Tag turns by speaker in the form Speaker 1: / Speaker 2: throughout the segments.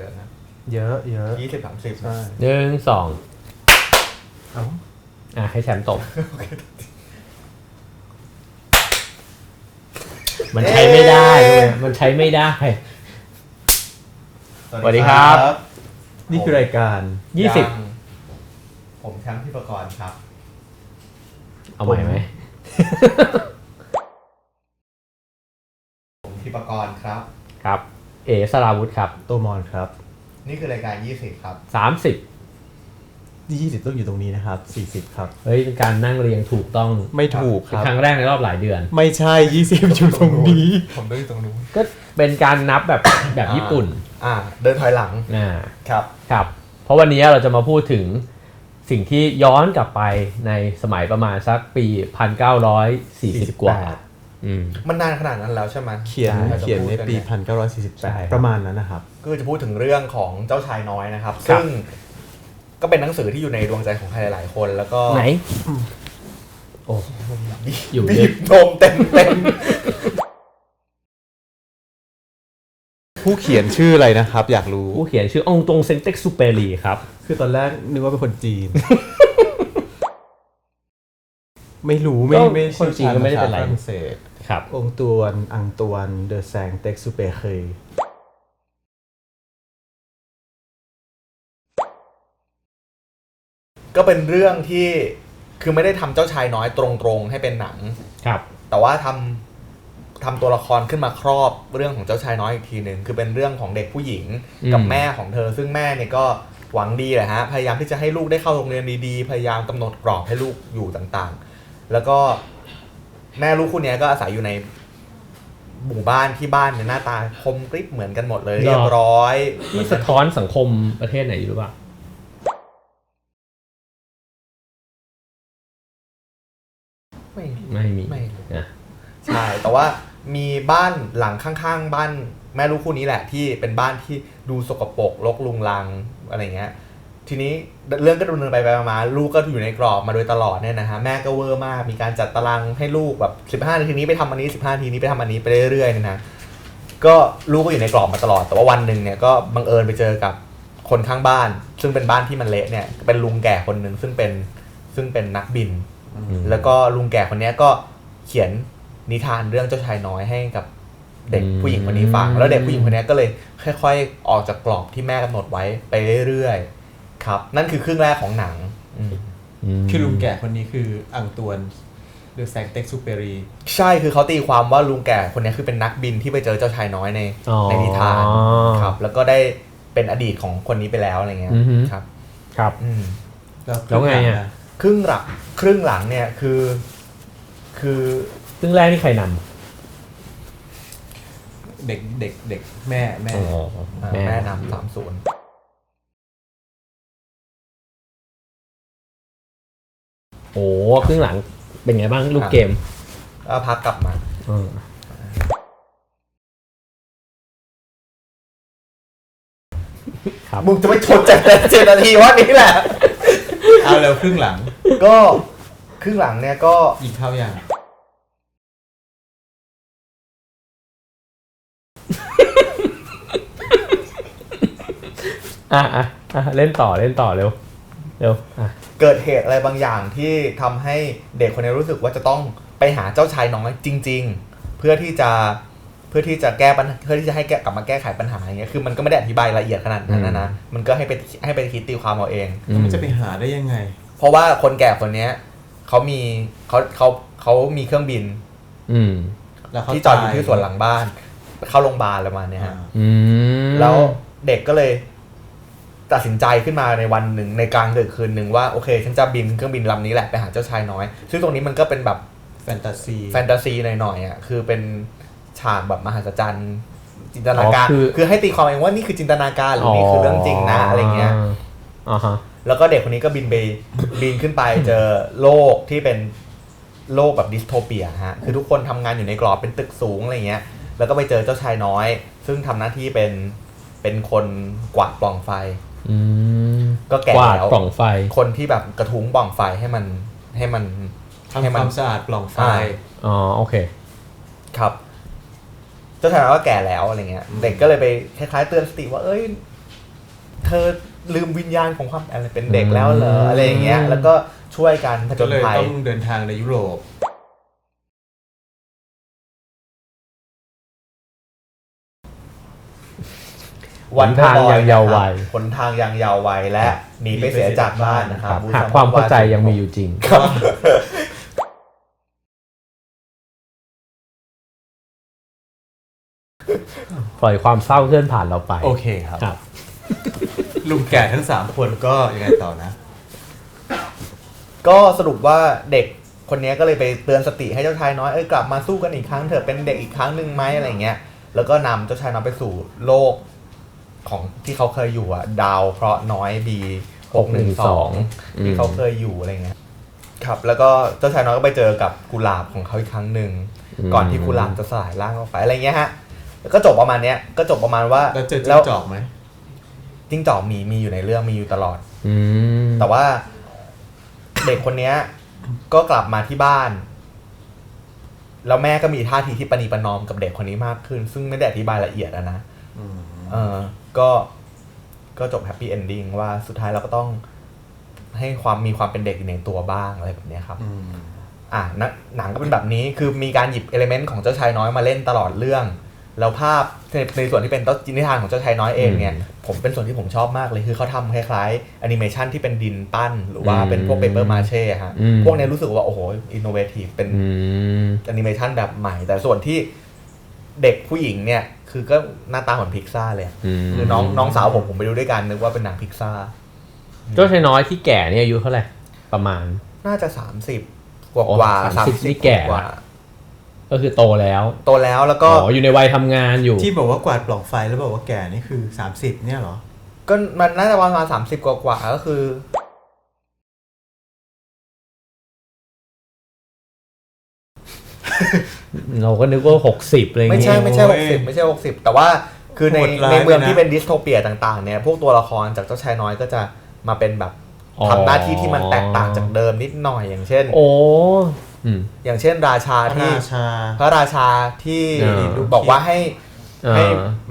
Speaker 1: เยอะนะ
Speaker 2: เยอะเยอะ
Speaker 1: ยี่สิบสามสิบ
Speaker 2: ใช่
Speaker 3: หนึ่งสอง
Speaker 2: เอ้า
Speaker 3: อะให้แชมป์ตบ มันใช้ไม่ได้เลยมันใช้ไม่ได้ สวัสดีครับ
Speaker 2: นี่คือรายการ
Speaker 3: ยี่สิบ
Speaker 1: ยังผมแชมป์ที่ประกรณ์ครับ
Speaker 3: เอาใหม่ไหม
Speaker 1: ผมที่ประกรณ์ครับ
Speaker 3: ครับ เอสราวุธครับ
Speaker 2: โตมอนครับ
Speaker 1: นี่คือรายการยี่สิบครับ
Speaker 3: สามสิบ
Speaker 2: ยี่สิบต้องอยู่ตรงนี้นะครับสี่สิบครับ
Speaker 3: เฮ้ยเป็นการนั่งเรียงถูกต้อง
Speaker 2: ไม่ถูกค
Speaker 3: เป็น
Speaker 2: รับ
Speaker 3: ครั้งแรกในรอบหลายเดือน
Speaker 2: ไม่ใช่ยี่สิบอยู่ตรงนี้
Speaker 1: ผมต้องอยู่ตรงนู้น
Speaker 3: ก็เป็นการนับแบบ แบบญี่ปุ่น
Speaker 1: อ่า เดินถอยหลัง
Speaker 3: อ่า
Speaker 1: ครับ
Speaker 3: ครับ เพราะวันนี้เราจะมาพูดถึงสิ่งที่ย้อนกลับไปในสมัยประมาณสักปี 1940 กว่าอื ม
Speaker 1: มันนานขนาดนั้นแล้วใช่ไหม
Speaker 2: เขียน
Speaker 3: ใช่
Speaker 2: เขียนในปี
Speaker 1: จะพูดกั
Speaker 2: พันเก้าร้อยสี่สิบ
Speaker 3: ใช่
Speaker 2: แปด
Speaker 3: ครับ
Speaker 2: ประมาณนั้นนะครับ
Speaker 1: ก็จะพูดถึงเรื่องของเจ้าชายน้อยนะครับ
Speaker 3: ครับ
Speaker 1: ซึ่งก็เป็นหนังสือที่อยู่ในดวงใจของใครหลายๆคนแล้วก็
Speaker 3: ไหนโอ้อยู่
Speaker 1: บี
Speaker 3: เนี่ย
Speaker 1: บนมเต็มเต็ม
Speaker 2: ผู้เขียนชื่ออะไรนะครับ อยากรู้
Speaker 3: ผู้เขียนชื่อองตงเซนเต็กซูเปรีครับ
Speaker 2: คือตอนแรกนึกว่าเป็นคนจีน ไม่รู้ไม่
Speaker 3: ก็
Speaker 2: ไม่
Speaker 3: คนจีนก็ไม่ได้เป็นไร
Speaker 2: ฝรั่งเศส
Speaker 3: ครับ
Speaker 2: องค์ตวน อังตวน เดอแซง เต็กซูเปเคย
Speaker 1: ก็เป็นเรื่องที่คือไม่ได้ทำเจ้าชายน้อยตรงๆ ให้เป็นหนัง
Speaker 3: ครับ
Speaker 1: แต่ว่าทำทำตัวละครขึ้นมาครอบเรื่องของเจ้าชายน้อยอีกทีหนึ่งคือเป็นเรื่องของเด็กผู้หญิง
Speaker 3: อืม
Speaker 1: กับแม่ของเธอ ซึ่งแม่เนี่ยก็หวังดีแหละฮะพยายามที่จะให้ลูกได้เข้าโรงเรียนดีๆ พยายามกำหนดกรอบให้ลูกอยู่ต่างๆ แล้วก็ แม่ลูกคู่เนี้ยก็อาศัยอยู่ในหมู่บ้านที่บ้านเนี่ยหน้าตาคมกริบเหมือนกันหมดเลย
Speaker 3: หรอ
Speaker 1: เรียบร้อย
Speaker 3: นี่สะท้อนสังคมประเทศไหนอยู่หรือเปล่า
Speaker 1: ไม่
Speaker 3: ไม่มี
Speaker 1: ไม่
Speaker 3: นะ
Speaker 1: ใช่ แต่ว่ามีบ้านหลังข้างๆ บ้านแม่ลูกคู่นี้แหละที่เป็นบ้านที่ดูสกปรกรกลุงลังอะไรเงี้ย ทีนี้เรื่องก็ดำเนินไปไปมาๆลูกก็อยู่ในกรอบมาโดยตลอดเนี่ยนะฮะแม่ก็เวอร์มากมีการจัดตารางให้ลูกแบบ15นาทีนี้ไปทำอันนี้ 15นาทีนี้ไปทำอันนี้ไปเรื่อยๆเนี่ยนะก็ลูกก็อยู่ในกรอบมาตลอด แต่ว่าวันหนึ่งเนี่ยก็บังเอิญไปเจอกับคนข้างบ้าน ซึ่งเป็นบ้านที่มันเละเนี่ยเป็นลุงแก่คนหนึ่งซึ่งเป็นซึ่งเป็นนักบิน
Speaker 3: อืม
Speaker 1: แล้วก็ลุงแก่คนเนี้ยก็เขียนนิทานเรื่องเจ้าชายน้อยให้กับเด็กผู้หญิงคนนี้ฟังแล้วเด็กผู้หญิงคนเนี้ยก็เลยค่อย ๆ ออกจากกรอบที่แม่กำหนดไว้ไปเรื่อยๆ ครับ นั่นคือครึ่งแรกของหนังอืม
Speaker 3: ม
Speaker 2: คือลุงแก่คนนี้คืออังตวนเดอแซงเต็กซูเปรี
Speaker 1: ใช่คือเขาตีความว่าลุงแก่คนเนี้ยคือเป็นนักบินที่ไปเจอเจ้าชายน้อยใน
Speaker 3: อ๋อ
Speaker 1: ในนิทานครับ แล้วก็ได้เป็นอดีตของคนนี้ไปแล้วอะไรเงี้ย
Speaker 3: อือฮึ
Speaker 1: ครับ
Speaker 3: ครับ
Speaker 1: อืม
Speaker 3: แล้วไงอะ
Speaker 1: ครึ่งหลังครึ่งหลังเนี่ยคือ คือ
Speaker 3: ซึ่งแรกนี่ใครน
Speaker 2: เด็กเด็กเด็กแม่แม่ำ
Speaker 3: อ๋อ
Speaker 1: อ่า
Speaker 3: แม่
Speaker 1: แม่นำสามศูนย์
Speaker 3: โอ้ครึ่งหลังเป็นไงบ้างลูกเกม
Speaker 1: แล้วพักกลับมา
Speaker 3: เออครับ
Speaker 1: มึงจะไม่ทนจากแต่เจ็ดนาทีว่านี้แหละ
Speaker 2: เอาแล้วครึ่งหลัง
Speaker 1: ก็ครึ่งหลังเนี่ยก็
Speaker 2: กินข้าวยัง
Speaker 3: อะอะอะเล่นต่อเล่นต่อเร็ว เร็วอะ
Speaker 1: เกิดเหตุอะไรบางอย่างที่ทำให้เด็กคนนี้รู้สึกว่าจะต้องไปหาเจ้าชายน้อยจริง ๆ เพื่อที่จะเพื่อที่จะแก้ปัญหาเพื่อที่จะให้แกกลับมาแก้ไขปัญหาอย่างเงี้ยคือมันก็ไม่ได้อธิบายละเอียดขนาดนั้นนะนะมันก็ให้ไปให้ไปคิดตีความเอาเอง
Speaker 2: แล้วมันจะไปหาได้ยังไง
Speaker 1: เพราะว่าคนแก่คนเนี้ยเขามีเขาเขาเขามีเครื่องบิน
Speaker 3: อืม
Speaker 2: แล้วเขา
Speaker 1: ที่จอดอยู่
Speaker 2: ตา
Speaker 1: ที่สวนหลังบ้าน เข้าโรงพยาบาลอะไรประมาณเนี้ย
Speaker 2: อ่า
Speaker 1: ฮะ
Speaker 3: อืม
Speaker 1: แล้วเด็กก็เลย ตัดสินใจขึ้นมาในวันหนึ่งในกลางดึกคืนหนึ่งว่าโอเคฉันจะบินเครื่องบินลำนี้แหละไปหาเจ้าชายน้อย ซึ่งตรงนี้มันก็เป็นแบบ
Speaker 2: แฟนตาซี
Speaker 1: แฟนตาซีหน่อยๆอะคือเป็นฉากแบบมหัศจรรย์จินตนาการ
Speaker 3: อ๋อคือ
Speaker 1: คือให้ตีความเองว่านี่คือจินตนาการหรือนี่คือเรื่องจริงนะอะไรเงี้ย
Speaker 3: อ่าฮะ
Speaker 1: แล้วก็เด็กคนนี้ก็บินไปบินขึ้นไปเจอโลกที่เป็นโลกแบบดิสโทเปียฮะคือทุกคนทำงานอยู่ในกรอบเป็นตึกสูงอะไรเงี้ย แล้วก็ไปเจอเจ้าชายน้อย ซึ่งทำหน้าที่เป็นเป็นคนกวาดปล่องไฟ
Speaker 3: อืม
Speaker 1: ก็แก่
Speaker 3: กวาด
Speaker 1: แล้ว
Speaker 3: ปล่องไฟ
Speaker 1: คนที่แบบกระทุ้งปล่องไฟให้มันให้มัน
Speaker 2: ทำ
Speaker 1: ให้
Speaker 2: ค
Speaker 1: มัน
Speaker 2: วามสะอาดปล่องไฟ
Speaker 1: อ่า
Speaker 3: อ๋อโอเค
Speaker 1: ครับเจ้าชายน้อยก็แก่แล้วอะไรเงี้ย เด็กก็เลยไปคล้ายๆเตือนสติว่า เอ้ย เธอลืมวิญญาณของความอะไรเป็นเด็กแล้วเหรออะไรอย่างเงี้ย แล้วก็ช่วยกันผจ
Speaker 2: ก็
Speaker 1: ญ
Speaker 2: เลย
Speaker 1: ภัย
Speaker 2: ต้องเดินทางในยุโรป
Speaker 3: หนทางยังยาววัย
Speaker 1: หนทางยังยาววัยและหนีไปเสียจากบ้านนะค
Speaker 3: ค
Speaker 1: รั
Speaker 3: รั
Speaker 1: บบ
Speaker 3: หากความเข้าใจยังมีอยู่จริง
Speaker 1: ครับ
Speaker 3: ปล่อยความเศร้าเคลื่อนผ่านเราไป
Speaker 2: โอเคครับ
Speaker 3: ครับ
Speaker 2: ลุงแก่ทั้งสามคนก็ยังไงต่อนะ
Speaker 1: ก็สรุปว่าเด็กคนนี้ก็เลยไปเตือนสติให้เจ้าชายน้อยเอ้ยกลับมาสู้กันอีกครั้งเถอะเป็นเด็กอีกครั้งหนึ่งไหมอะไรเงี้ย แล้วก็นำเจ้าชายน้อยไปสู่โลก ของที่เขาเคยอยู่อะดาวเคราะห์น้อยบีหกหนึ่งสองที่เขาเคยอยู่อะไรเงี้ยครับ แล้วก็เจ้าชายน้อยก็ไปเจอกับกุหลาบของเขาอีกครั้งหนึ่ง
Speaker 3: อืม
Speaker 1: ก่อนที่กุหลาบจะสลายร่างออกไปอะไรเงี้ยฮะแล้วก็จบประมาณเนี้ยก็จบประมาณว่า
Speaker 2: แล้วเจอจิ้งจอกไหม
Speaker 1: จิ้งจอกมีมีอยู่ในเรื่องมีอยู่ตลอด
Speaker 3: อืม
Speaker 1: แต่ว่าเด็กคนเนี้ย ก็กลับมาที่บ้าน แล้วแม่ก็มีท่าทีที่ปณีประนอมกับเด็กคนนี้มากขึ้น ซึ่งไม่ได้อธิบายละเอียดอะนะ
Speaker 2: อืม
Speaker 1: เออ ก็ก็จบแฮปปี้เอนดิ้งว่าสุดท้ายเราก็ต้องให้ความมีความเป็นเด็กอยู่ในตัวบ้างอะไรแบบเนี้ยครับ
Speaker 2: อืม
Speaker 1: อะนะหนังก็เป็นแบบนี้คือมีการหยิบเอลิเมนต์ของเจ้าชายน้อยมาเล่นตลอดเรื่อง แล้วภาพในในส่วนที่เป็นต้นนิทานของเจ้าชายน้อยเองเนี่ย ผมเป็นส่วนที่ผมชอบมากเลย คือเขาทำคล้ายๆแอนิเมชันที่เป็นดินปั้น หรือว่าเป็นพวกเปเปอร์มาเช่ฮะ
Speaker 3: อืม
Speaker 1: พวกเนี้ยรู้สึกว่า โอ้โหอินโนเวทีฟเป็น
Speaker 3: อืม
Speaker 1: แอนิเมชันแบบใหม่ แต่ส่วนที่เด็กผู้หญิงเนี่ย คือก็หน้าตาเหมือนพิกซ่าเลยอะ
Speaker 3: อืม
Speaker 1: คือน้องน้องสาวผมผมไปดูด้วยกันนึกว่าเป็นหนังพิกซ่า
Speaker 3: เจ้าชายน้อยที่แก่เนี่ยอายุเท่าไหร่ประมาณ
Speaker 1: น่าจะสามสิบกว่า
Speaker 3: อ๋อก
Speaker 1: ว่า
Speaker 3: 30
Speaker 1: สามสิบ
Speaker 3: นี่แก่
Speaker 1: กว่า
Speaker 3: ก็คือโตแล้ว
Speaker 1: โตแล้วแล้วก็
Speaker 3: อ๋ออยู่ในวัยทำงานอยู่
Speaker 2: ที่บอกว่ากวาดปล่องไฟแล้วบอกว่าแก่นี่คือ 30 เนี่ยเหรอ
Speaker 1: ก็มันน่าจะประมาณสามสิบกว่ากว่าก็คือ
Speaker 3: เราก็นึกว่าหกสิบอะไร
Speaker 1: ไม่
Speaker 3: เงี้
Speaker 1: ใช่
Speaker 3: ย
Speaker 1: ไม่ใช่
Speaker 2: โอ้
Speaker 1: ห
Speaker 2: ย
Speaker 1: กสิบไม่ใช่หกสิบแต่ว่าคือใน
Speaker 2: โหดร้าย
Speaker 1: ในเมือง
Speaker 2: เลยนะ
Speaker 1: ที่เป็นดิสโทเปียต่างๆเนี่ยพวกตัวละครจากเจ้าชายน้อยก็จะมาเป็นแบบ
Speaker 3: อ๋อ
Speaker 1: ทำหน้าที่ที่มันแตกต่างจากเดิมนิดหน่อยอย่างเช่น
Speaker 3: โอ้อืม
Speaker 1: อย่างเช่นราชา
Speaker 2: พระ
Speaker 1: ที่
Speaker 2: ราชา
Speaker 1: พระราชาที่
Speaker 3: เออ
Speaker 1: บอกว่าให้
Speaker 3: อ่า
Speaker 1: ให้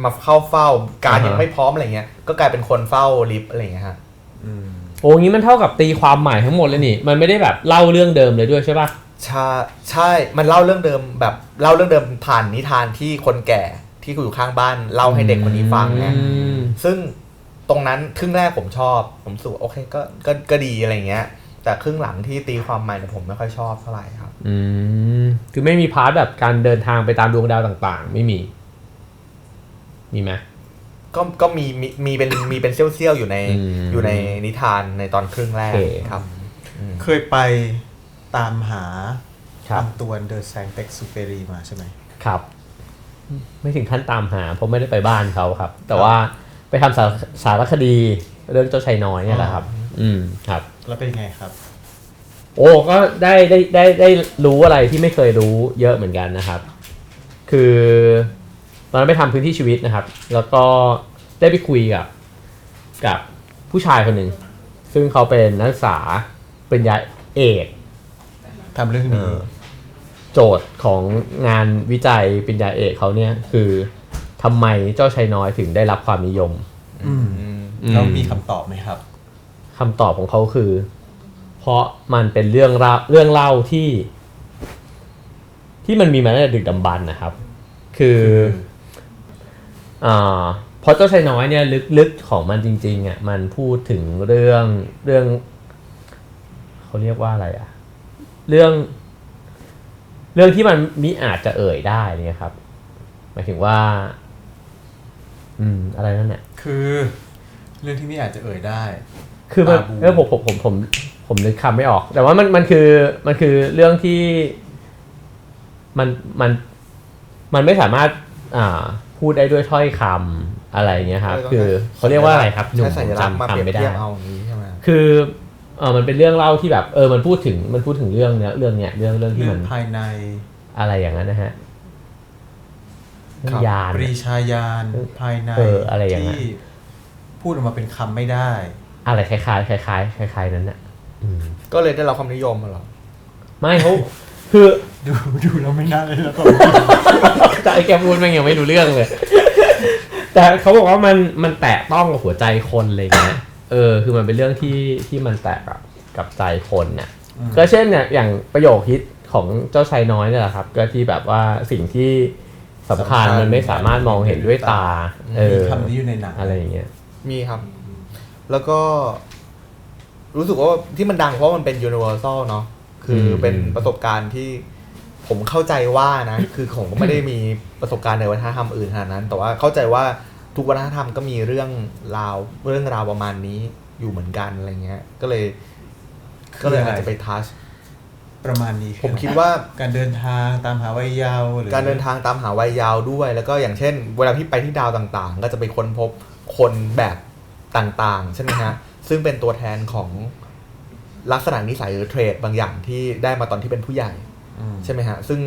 Speaker 1: มาเข้าเฝ้าการ
Speaker 3: อ่าฮะ
Speaker 1: ยังไม่พร้อมอะไรเงี้ย ก็กลายเป็นคนเฝ้าลิฟต์อะไรเงี้ยฮะ
Speaker 2: อืม
Speaker 3: โอ้งี้มันเท่ากับตีความใหม่ทั้งหมดเลยนี่ มันไม่ได้แบบเล่าเรื่องเดิมเลยด้วยใช่ป่ะ
Speaker 1: ใช่ใช่มันเล่าเรื่องเดิมแบบเล่าเรื่องเดิมผ่านนิทานที่คนแก่ที่อยู่ข้างบ้านเล่าให้เด็กคนนี้ฟังไง
Speaker 3: อืม
Speaker 1: ซึ่งตรงนั้นครึ่งแรกผมชอบ ผมรู้สึกว่าโอเคก็ก็ก็ดีอะไรเงี้ย แต่ครึ่งหลังที่ตีความใหม่เนี่ยผมไม่ค่อยชอบเท่าไหร่ครับ
Speaker 3: อืมคือไม่มีพาร์ทแบบการเดินทางไปตามดวงดาวต่างๆ ไม่มี มีไหม
Speaker 1: ก็ก็มีมีมีเป็นมีเป็นเซี่ยวๆอยู่ใน
Speaker 3: อืม
Speaker 1: อยู่ในนิทานในตอนครึ่งแรก
Speaker 3: โอเค
Speaker 1: ครับอืม
Speaker 2: เคยไป ตามหา
Speaker 3: ครับ
Speaker 2: อันตวนเดอแซงเต็กซูเปรีมาใช่ไหม
Speaker 3: ครับ ไม่ถึงขั้นตามหา เพราะไม่ได้ไปบ้านเขาครับ แต่ว่าไปทำสารสารคดีเรื่องเจ้าชายน้อยเนี่ยแหละครับ อืมครับ
Speaker 2: แล้วเป็นยังไงครับ
Speaker 3: โอ้ก็ได้ได้ได้ได้รู้อะไรที่ไม่เคยรู้เยอะเหมือนกันนะครับ คือ ตอนนั้นไปทำพื้นที่ชีวิตนะครับ แล้วก็ได้ไปคุยกับ กับผู้ชายคนหนึ่งซึ่งเขาเป็นนักศึกษาปริญญาเอก
Speaker 2: ทำเรื่องนี้
Speaker 3: โจทย์ของงานวิจัยปริญญาเอกเขาเนี่ยคือทำไมเจ้าชายน้อยถึงได้รับความนิยม
Speaker 2: อืม
Speaker 1: อืม
Speaker 2: แล้วมีคำตอบไหมครับ
Speaker 3: คำตอบของเขาคือ เพราะมันเป็นเรื่องเล่าเรื่องเล่าที่ ที่มันมีมาตั้งแต่ดึกดำบรรพ์นะครับ คืออ่าเพราะเจ้าชายน้อยเนี่ยลึกๆของมันจริงๆอะมันพูดถึงเรื่องเรื่อง เขาเรียกว่าอะไรอะ เรื่อง เรื่องที่มันมิอาจจะเอ่ยได้เนี่ยครับหมายถึงว่า อืม อะไรนั่นเนี่ย
Speaker 2: คือ เรื่องที่ไม่อาจจะเอ่ยได้
Speaker 3: คือมัน
Speaker 2: ตาบู
Speaker 3: เออผมผมผมผมผมนึกคำไม่ออก แต่ว่ามันมันคือมันคือเรื่องที่ มันมันมันไม่สามารถ อ่า พูดได้ด้วยถ้อยคำอะไรอย่างเงี้ยครับ คือเขาเรียกว่าอะไรครับหนุ่ม
Speaker 1: ใช้สัญลักษณ์มา
Speaker 3: จำ
Speaker 1: เปรียบ
Speaker 3: คำไม่ได้
Speaker 1: เทียบเอาอย่างนี้ใช่ไหม
Speaker 3: คือ เออมันเป็นเรื่องเล่าที่แบบเออมันพูดถึงมันพูดถึงเรื่องเนี้ยเรื่องเนี้ยเรื่องเรื่องที่
Speaker 2: เรื่อ
Speaker 3: มั
Speaker 2: ง
Speaker 3: น
Speaker 2: ภายใน
Speaker 3: อะไรอย่างนั้นนะฮะเรื่องยาน
Speaker 2: ปรีชายานภายใน
Speaker 3: เอออะไรอย่างนั้น
Speaker 2: ที่พูดออกมาเป็นคำไม่ได้
Speaker 3: อะไรคล้ายๆคล้ายๆคล้ายๆนั้นน่ะอืม
Speaker 1: ก็เลยได้รับความนิยมมาหรอ
Speaker 3: ไม่เขาคือ
Speaker 2: ดูดูแล้วไม่น่าเลยนะตอน
Speaker 3: จะไอ้แกพูดแม่งยังไม่รู้เรื่องเลย แต่เขาบอกว่ามันมันแตะต้องกับหัวใจคนอะไรเงี้ย เออ คือมันเป็นเรื่องที่ที่มันแตะกับกับใจคนเนี่ยก็เช่นเนี่ยอย่างประโยคฮิตของเจ้าชายน้อยเนี่ยแหละครับ ก็ที่แบบว่าสิ่งที่สำคัญ
Speaker 1: สำคัญ
Speaker 3: มันไม่สามารถมองเห็นด้วยตา เอ
Speaker 4: มี
Speaker 3: อ
Speaker 4: คำนี้อยู่ในหนัง
Speaker 3: อะไรอย่างเงี้ย
Speaker 1: มีครับ แล้วก็ รู้สึกว่าที่มันดังเพราะมันเป็น universal เนาะ คืออ
Speaker 3: ม
Speaker 1: เป็นประสบการณ์ที่ผมเข้าใจว่านะ คือผมก็ไม่ได้มีประสบการณ์ในวัฒนธรรมอื่นขนาดนั้น แต่ว่าเข้าใจว่า ทุกวัฒนธรรมก็มีเรื่องราวเรื่องราวประมาณนี้อยู่เหมือนกันอะไรเงี้ย ก็เลย ก็เลยอาจจะไปทัช
Speaker 4: ประมาณนี้
Speaker 1: ผมคิดว่า
Speaker 4: การเดินทางตามหาวัยเยาว์หรือ
Speaker 1: การเดินทางตามหาวัยยาวด้วย แล้วก็อย่างเช่น เวลาพี่ไปที่ดาวต่างๆ ก็จะไปค้นพบคนแบบต่างๆ ใช่ไหมฮะ ซึ่งเป็นตัวแทนของลักษณะนิสัยหรือเทรดบางอย่างที่ได้มาตอนที่เป็นผู้ใหญ่
Speaker 4: อืม
Speaker 1: ใช่ไหมฮะ ซึ่ง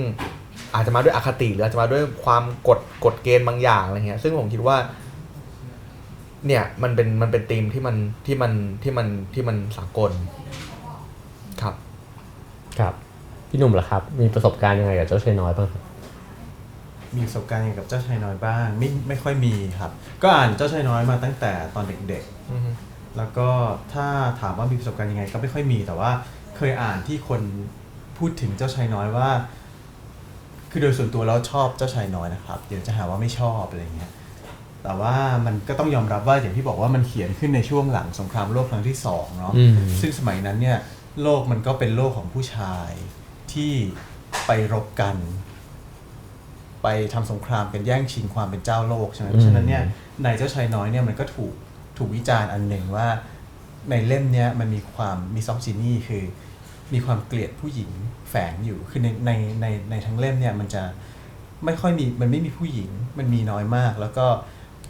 Speaker 1: อาจจะมาด้วยอคติหรืออาจจะมาด้วยความกฎกฎเกณฑ์บางอย่างอะไรเงี้ย ซึ่งผมคิดว่า เนี่ยมันเป็นมันเป็นธีมที่มันที่มันที่มันที่มันสากลครับ
Speaker 3: ครับ พี่หนุ่มล่ะครับ มีประสบการณ์ยังไงกับเจ้าชายน้อยบ้างครับ
Speaker 4: มีประสบการณ์เกี่ยวกับเจ้าชายน้อยบ้างไม่ไม่ค่อยมีครับ ก็อ่านเจ้าชายน้อยมาตั้งแต่ตอนเด็ก
Speaker 1: อือฮึ
Speaker 4: ๆแล้วก็ถ้าถามว่ามีประสบการณ์ยังไง ก็ไม่ค่อยมีแต่ว่าเคยอ่านที่คน พูดถึงเจ้าชายน้อยว่า คือโดยส่วนตัวแล้วชอบเจ้าชายน้อยนะครับ เดี๋ยวจะหาว่าไม่ชอบอะไรเงี้ยแต่ว่ามันก็ต้องยอมรับว่าอย่างที่บอกว่ามันเขียนขึ้นในช่วงหลังสงครามโลกครั้งที่สองเนาะ
Speaker 3: อืม
Speaker 4: ซึ่งสมัยนั้นเนี่ยโลกมันก็เป็นโลกของผู้ชายที่ไปรบกัน ไปทำสงครามกันแย่งชิงความเป็นเจ้าโลกใช่ไหมเพราะฉะนั้นเนี่ยในเจ้าชายน้อยเนี่ยมันก็ถูกถูกวิจารณ์อันหนึ่งว่า ในเล่มเนี้ยมันมีความมีซอฟจินี่คือ มีความเกลียดผู้หญิงแฝงอยู่ คือในในในในทั้งเล่มเนี่ยมันจะไม่ค่อยมีมันไม่มีผู้หญิงมันมีน้อยมาก แล้วก็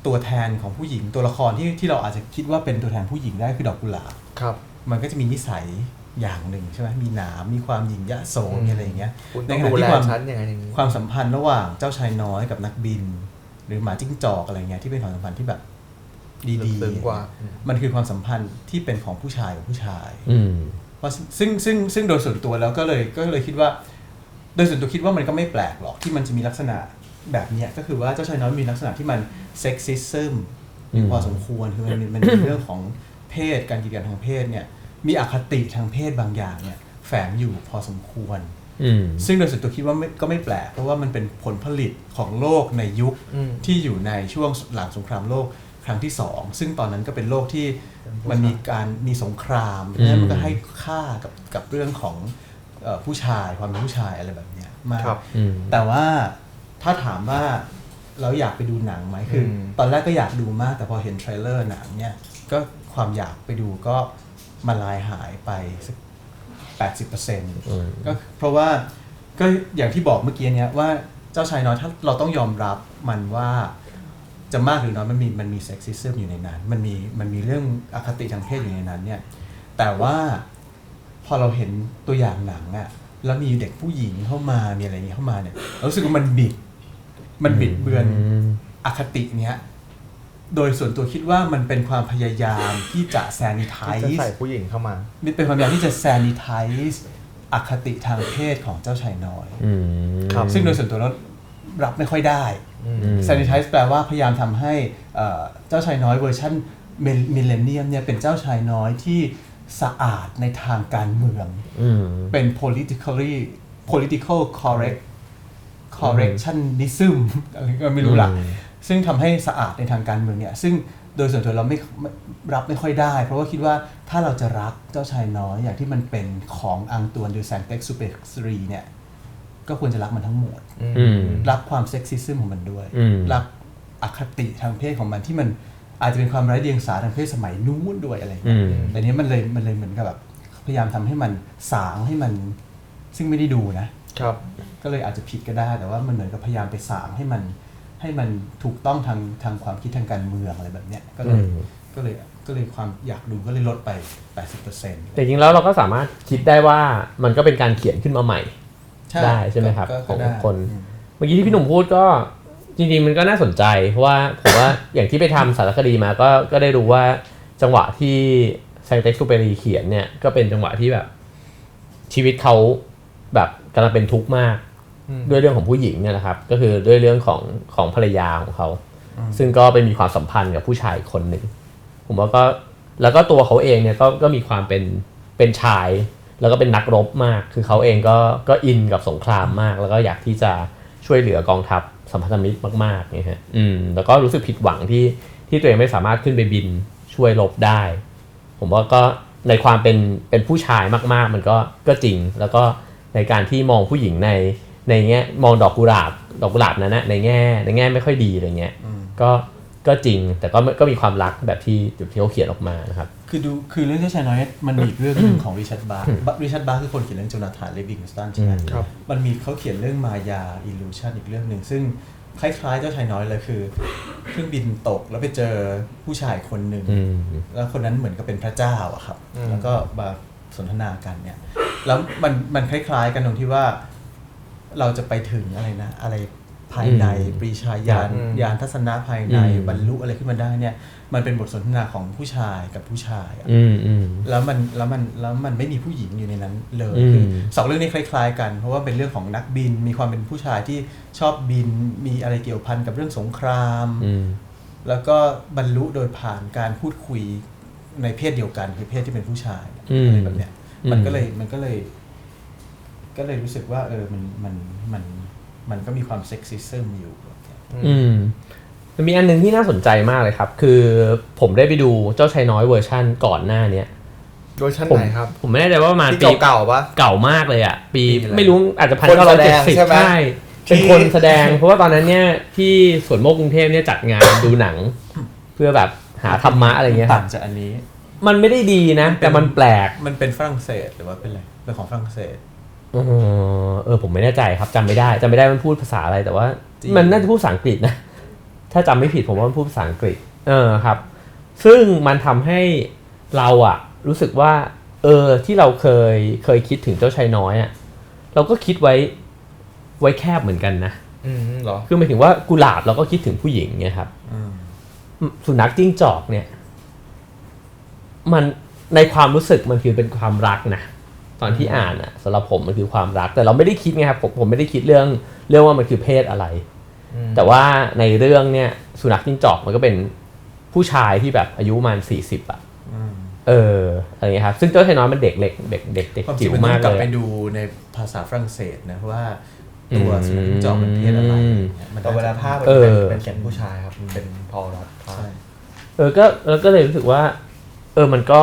Speaker 4: ตัวแทนของผู้หญิงตัวละครที่ที่เราอาจจะคิดว่าเป็นตัวแทนผู้หญิงได้คือดอกกุหลาบ
Speaker 1: ครับ
Speaker 4: มันก็จะมีนิสัยอย่างหนึ่งใช่ไหมมีหนามมีความหยิ่งยะโส
Speaker 1: อืม
Speaker 4: มีอะไรอย่างเงี้ย
Speaker 1: คุณ
Speaker 4: ใน
Speaker 1: ต้อง
Speaker 4: ขณะ
Speaker 1: ดูแล
Speaker 4: ที่ความ
Speaker 1: ฉันอย่างนั้นอย่างนี้
Speaker 4: ความสัมพันธ์ระหว่างเจ้าชายน้อยกับนักบิน หรือหมาจิ้งจอกอะไรเงี้ยที่เป็นความสัมพันธ์ที่แบบดี
Speaker 1: ลึกซึ้ง
Speaker 4: ๆ
Speaker 1: กว่า
Speaker 4: มันคือความสัมพันธ์ที่เป็นของผู้ชายกับผู้ชาย
Speaker 3: อืม
Speaker 4: เพราะซึ่งซึ่งซึ่งโดยส่วนตัวแล้วก็เลยก็เลยคิดว่า โดยส่วนตัวคิดว่ามันก็ไม่แปลกหรอกที่มันจะมีลักษณะแบบเนี้ยก็คือว่าเจ้าชายน้อยมีลักษณะที่มันเซ็กซิซึม
Speaker 3: อืม
Speaker 4: พอสมควรคือมันมันมีเรื่องของเพศการกีดกันทางเพศเนี่ยมีอคติทางเพศบางอย่างเนี่ยแฝงอยู่พอสมควร
Speaker 3: อืม
Speaker 4: ซึ่งโดยส่วนตัวคิดว่าไม่ก็ไม่แปลก เพราะว่ามันเป็นผลผลิตของโลกในยุค
Speaker 1: อืม
Speaker 4: ที่อยู่ในช่วงหลังสงครามโลกครั้งที่สองซึ่งตอนนั้นก็เป็นโลกที่ มันมีการมีสงคราม
Speaker 3: อืม
Speaker 4: แล้วมันก็ให้ค่ากับกับเรื่องของเอ่อผู้ชายความเป็นผู้ชายอะไรแบบเนี้ยมาก
Speaker 1: ครับ
Speaker 3: อืม
Speaker 4: แต่ว่าถ้าถามว่าเราอยากไปดูหนังไหมคืออ
Speaker 1: ม
Speaker 4: ตอนแรกก็อยากดูมากแต่พอเห็นเทรลเลอร์หนังเนี่ยก็ความอยากไปดูก็มาลายหายไปสักแปดสิบเปอร์เซ็นต์
Speaker 3: อืม
Speaker 4: ก็เพราะว่าก็อย่างที่บอกเมื่อกี้เนี้ยว่าเจ้าชายน้อยถ้าเราต้องยอมรับมันว่า จะมากหรือน้อยมันมีมันมีเซ็กซิซึมอยู่ในนั้น มันมีมันมีเรื่องอคติทางเพศอยู่ในนั้นเนี่ยแต่ว่าพอเราเห็นตัวอย่างหนังอะแล้วมีเด็กผู้หญิงเข้ามามีอะไรอย่างนี้เข้ามาเนี่ยเรารู้สึกว่ามันบิด มันบิดเบือน
Speaker 3: อืม
Speaker 4: อคติเนี้ยโดยส่วนตัวคิดว่ามันเป็นความพยายามที่จะแซนิไท
Speaker 1: ที่จะ
Speaker 4: ส์
Speaker 1: ใส่ผู้หญิงเข้ามา
Speaker 4: นี่เป็นความพยายามที่จะแซนิไทส์อคติทางเพศของเจ้าชายน้อย
Speaker 3: อืม
Speaker 1: ครับ
Speaker 4: ซึ่งโดยส่วนตัวแล้ว รับไม่ค่อยได้
Speaker 1: อืม
Speaker 3: อืม
Speaker 4: แซนิไทส์แปลว่าพยายามทำให้เอ่อเจ้าชายน้อยเวอร์ชันมิเลเนียมเนี่ยเป็นเจ้าชายน้อยที่สะอาดในทางการเมือง
Speaker 3: อืม
Speaker 4: เป็น politically political correct correctionism อะไรก็ไม่รู้ละ
Speaker 3: อืม
Speaker 4: ซึ่งทำให้สะอาดในทางการเมืองเนี่ย ซึ่งโดยส่วนตัวเราไม่ไม่รับไม่ค่อยได้ เพราะว่าคิดว่าถ้าเราจะรักเจ้าชายน้อยอย่างที่มันเป็นของอังตวนดูแซงเต็กซูเปอร์สรีเนี่ย ก็ควรจะรักมันทั้งหมด
Speaker 3: อืม
Speaker 4: รักความเซ็กซิซึมของมันด้วย
Speaker 3: อืม
Speaker 4: รักอคติทางเพศของมันที่มันอาจจะเป็นความไร้เดียงสาทางเพศสมัยนู้นด้วยอะไรอย่างเงี้ย
Speaker 3: อืม
Speaker 4: แต่เนี้ยมันเลยมันเลยเหมือนกับแบบพยายามทำให้มันสางให้มัน ซึ่งไม่ได้ดูนะ
Speaker 1: ครับ
Speaker 4: ก็เลยอาจจะผิดก็ได้ แต่ว่ามันเหมือนกับพยายามไปสางให้มัน ให้มันถูกต้องทางทางความคิดทางการเมืองอะไรแบบเนี้ยก็เลย
Speaker 3: อืม
Speaker 4: ก็เลยก็เลยความอยากดูก็เลยลดไป 80%
Speaker 3: แต่จริงๆแล้วเราก็สามารถคิดได้ว่ามันก็เป็นการเขียนขึ้นมาใหม่ ได้ใช่ไหมครับ
Speaker 4: ก็
Speaker 3: ของ
Speaker 4: ก็ได้
Speaker 3: คน
Speaker 4: อืม
Speaker 3: เมื่อกี้ที่พี่หนุ่มพูดก็จริงๆมันก็น่าสนใจ เพราะว่าผมว่าอย่างที่ไปทำสารคดีมาก็ก็ได้รู้ว่าจังหวะที่แซงเต็กซูเปรีเขียนเนี่ยก็เป็นจังหวะที่แบบ ชีวิตเขาแบบกำลังเป็นทุกข์มาก
Speaker 1: อืม
Speaker 3: ด้วยเรื่องของผู้หญิงเนี่ยนะครับ ก็คือด้วยเรื่องของของภรรยาของเขา ซึ่งก็ไปมีความสัมพันธ์กับผู้ชายคนหนึ่งผมว่าก็แล้วก็ตัวเขาเองเนี่ยก็ก็มีความเป็นเป็นชาย แล้วก็เป็นนักรบมาก คือเขาเองก็ก็อินกับสงครามมาก แล้วก็อยากที่จะช่วยเหลือกองทัพสัมพันธมิตรมากๆเนี่ยฮะอืมแล้วก็รู้สึกผิดหวังที่ที่ตัวเองไม่สามารถขึ้นไปบินช่วยรบได้ ผมว่าก็ในความเป็นเป็นผู้ชายมาก ๆ มันก็ก็จริง แล้วก็ในการที่มองผู้หญิงในในแง่มองดอกกุหลาบดอกกุหลาบนั้นนะในแง่ ในแง่ไม่ค่อยดีอะไรเงี้ยก็ ก็จริง แต่ก็ก็มีความรักแบบที่ที่เขาเขียนออกมานะครับ
Speaker 4: คือดูคือเรื่องเจ้าชายน้อยมันมีอีกเรื่องหนึ่งของริชาร์ดบาร์ริชาร์ดบาร์คือคนเขียนเรื่องโจนาธานเลวิงสตันใช่ไหม
Speaker 3: อืม
Speaker 1: ครับ
Speaker 4: มันมีเขาเขียนเรื่องมายาอิลูชันอีกเรื่องหนึ่งซึ่งคล้ายๆเจ้าชายน้อยเลยคือ เครื่องบินตกแล้วไปเจอผู้ชายคนหนึ่ง
Speaker 3: อืม
Speaker 4: แล้วคนนั้นเหมือนกับเป็นพระเจ้าอะครับ
Speaker 1: อืม
Speaker 4: แล้วก็มาสนทนากันเนี่ย แล้วมันมันคล้ายๆกันตรงที่ว่า เราจะไปถึงอะไรนะ อะไร ภายใน
Speaker 3: อืม
Speaker 4: ปรีชาญาณ
Speaker 1: อืม
Speaker 4: ญาณทัศนะภายใน
Speaker 3: อืม
Speaker 4: บรรลุอะไรขึ้นมาได้เนี่ย มันเป็นบทสนทนาของผู้ชายกับผู้ชายอะ
Speaker 3: อืมอืม
Speaker 4: แล้วมันแล้วมันแล้วมันไม่มีผู้หญิงอยู่ในนั้นเลย
Speaker 3: อืม
Speaker 4: คือสองเรื่องนี้คล้ายๆ กัน เพราะว่าเป็นเรื่องของนักบินมีความเป็นผู้ชายที่ชอบบินมีอะไรเกี่ยวพันกับเรื่องสงคราม
Speaker 3: อืม
Speaker 4: แล้วก็บรรลุโดยผ่านการพูดคุยในเพศเดียวกันคือเพศที่เป็นผู้ชาย
Speaker 3: อืม
Speaker 4: อะไรแบบเนี้ย
Speaker 3: อืม
Speaker 4: มันก็เลยมันก็เลย ก็เลยรู้สึกว่า เออมันมันมัน มันก็มีความเซ็กซิซึมอยู่
Speaker 3: อืมมันมีอันหนึงที่น่าสนใจมากเลยครับ คือผมได้ไปดูเจ้าชายน้อยเวอร์ชั่นก่อนหน้าเนี้ย
Speaker 1: โดยชั้น
Speaker 3: ผม
Speaker 1: ไหนครับ
Speaker 3: ผมไม่แน่ใจว่าประมาณ
Speaker 1: ที่
Speaker 3: ปี
Speaker 1: เก่าๆปะ
Speaker 3: เก่ามากเลยอะ ปี
Speaker 1: ปีอะไร
Speaker 3: ไม่รู้อาจจะพัน
Speaker 1: คน
Speaker 3: เก้าร้อย
Speaker 1: แสด
Speaker 3: เจ็ด
Speaker 1: ง
Speaker 3: สิบ
Speaker 1: ใช่ไหม
Speaker 3: ใช่
Speaker 1: ที่
Speaker 3: เป็นคนแสดง เพราะว่าตอนนั้นเนี่ยที่สวนโมกกรุงเทพเนี่ยจัดงาน ดูหนัง เพื่อแบบหาธรรมะอะไรเงี้ยค
Speaker 4: ต่า
Speaker 3: รับ
Speaker 4: งจากอันนี้
Speaker 3: มันไม่ได้ดีนะ แต่มันแปลก
Speaker 4: มันเป็นฝรั่งเศสหรือว่าเป็นอะไรเป็นของฝรั่งเศส
Speaker 3: เออเออผมไม่แน่ใจครับจำไม่ได้จำไม่ได้มันพูดภาษาอะไรแต่ว่า
Speaker 4: จริง
Speaker 3: มันน่าจะพูดภาษาอังกฤษนะถ้าจำไม่ผิดผมว่ามันพูดภาษาอังกฤษ เออครับ ซึ่งมันทำให้เราอะรู้สึกว่า เออที่เราเคยเคยคิดถึงเจ้าชายน้อยอะเราก็คิดไว้ไว้แคบเหมือนกันนะ
Speaker 1: อืมเหรอ
Speaker 3: คือหมายถึงว่ากุหลาบเราก็คิดถึงผู้หญิงเนี่ยครับ
Speaker 4: อืม
Speaker 3: สุนัขจิ้งจอกเนี่ย มันในความรู้สึกมันคือเป็นความรักนะ ตอนที่อ่านอะสำหรับผมมันคือความรัก แต่เราไม่ได้คิดไงครับผมผมไม่ได้คิดเรื่องเรื่องว่ามันคือเพศอะไร
Speaker 1: อืม
Speaker 3: แต่ว่าในเรื่องเนี่ยสุนัขจิ้งจอกมันก็เป็นผู้ชายที่แบบอายุประมาณสี่สิบอะ
Speaker 4: อืม
Speaker 3: เอออะไรเงี้ยครับซึ่งเจ้าชายน้อยมันเด็กเล็กเด็กเด็กเด็ก
Speaker 4: ความจริ
Speaker 3: จิ๋
Speaker 4: ง
Speaker 3: ว
Speaker 4: มันต้
Speaker 3: มา
Speaker 4: อกงกลับ
Speaker 3: เล
Speaker 4: ไป
Speaker 3: ย
Speaker 4: ดูในภาษาฝรั่งเศสนะว่าตัวสุนัขจิ้งจอกมันเพศอะไร
Speaker 3: อืม
Speaker 4: มัน
Speaker 1: แต่เวลาภาพมัน
Speaker 3: เอ
Speaker 1: เป็น
Speaker 3: อ
Speaker 1: เป็นเสียงผู้ชายครับมันเป็นพอลภาพ
Speaker 4: ใช่
Speaker 3: เออก็แล้วก็เลยรู้สึกว่า เออมันก็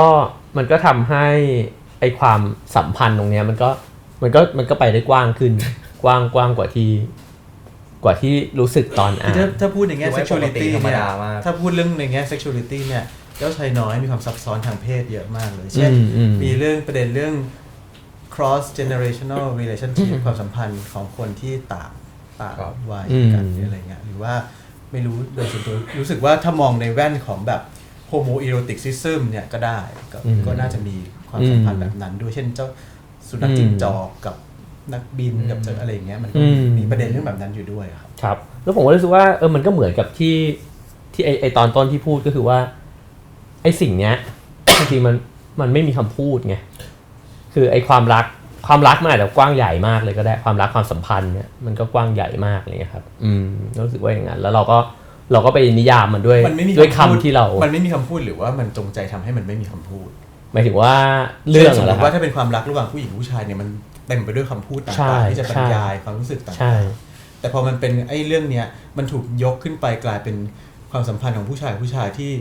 Speaker 3: มันก็ทำให้ ไอความสัมพันธ์ตรงเนี้ยมันก็มันก็มันก็ไปได้กว้างขึ้น กว้างกว้างกว่าที่ กว่าที่รู้สึกตอน
Speaker 4: คือ
Speaker 3: อ่าน
Speaker 4: ถ้าถ้าพูดในแง่
Speaker 1: ดูไว้
Speaker 4: sexuality
Speaker 1: ปกติธรรม
Speaker 4: เนี่ย
Speaker 1: ดามาก
Speaker 4: ถ้าพูดเรื่องในแง่ sexuality เนี่ยเจ้าชายน้อยมีความซับซ้อนทางเพศเยอะมากเลยเช่น
Speaker 3: อืมอืม
Speaker 4: มีเรื่องประเด็นเรื่อง cross generational relationship ความสัมพันธ์ของคนที่ต่างต่าง
Speaker 1: ครับ
Speaker 4: วัย
Speaker 3: อืม
Speaker 4: กันหรืออะไรเงี้ยหรือว่าไม่รู้โดยส่วนตัวรู้สึกว่าถ้ามองในแว่นของแบบ homo eroticism เนี่ยก็ได้ก็
Speaker 3: อืม
Speaker 4: ก็น่าจะมี ความสัมพันธ์แบบนั้นด้วยเช่นเจ้าสุนัขจิ้งจอกกับนักบินกับเจ้าอะไรอย่างเงี้ยมันก็มี
Speaker 3: อืม
Speaker 4: มีประเด็นเรื่องแบบนั้นอยู่ด้วยครับ
Speaker 3: ครับ แล้วผมก็รู้สึกว่าเออมันก็เหมือนกับที่ที่ไอไอตอนต้นที่พูดก็คือว่า ไอสิ่งเนี้ยบางทีมันมันไม่มีคำพูดไงคือไอความรักความรักมันอาจจะกว้างใหญ่มากเลยก็ได้ความรักความสัมพันธ์เนี่ยมันก็กว้างใหญ่มากเลยครับ อืมรู้สึกว่าอย่างนั้นแล้วเราก็เราก็ไปนิยามมันด้วย
Speaker 4: มันไม่มี
Speaker 3: ด้วย
Speaker 4: คำพูด
Speaker 3: คำที่เรา
Speaker 4: มันไม่มีคำพูดหรือว่ามันจงใจทำให้มันไม่มีคำพูด
Speaker 3: หมายถึงว่าเรื่อง
Speaker 4: ช่นสม
Speaker 3: อะไร
Speaker 4: ม
Speaker 3: ค
Speaker 4: ติ
Speaker 3: รั
Speaker 4: ว่า
Speaker 3: บ
Speaker 4: ถ้าเป็นความรักระหว่างผู้หญิงกับผู้ชายเนี่ยมันเต็มไปด้วยคำพูด
Speaker 3: ใช่
Speaker 4: ต่างๆที่จะบรร
Speaker 3: ใช่
Speaker 4: ยายความรู้สึกต่าง
Speaker 3: ใช่
Speaker 4: ๆแต่พอมันเป็นไอ้เรื่องเนี้ยมันถูกยกขึ้นไปกลายเป็นความสัมพันธ์ของผู้ชายกับผู้ชายที่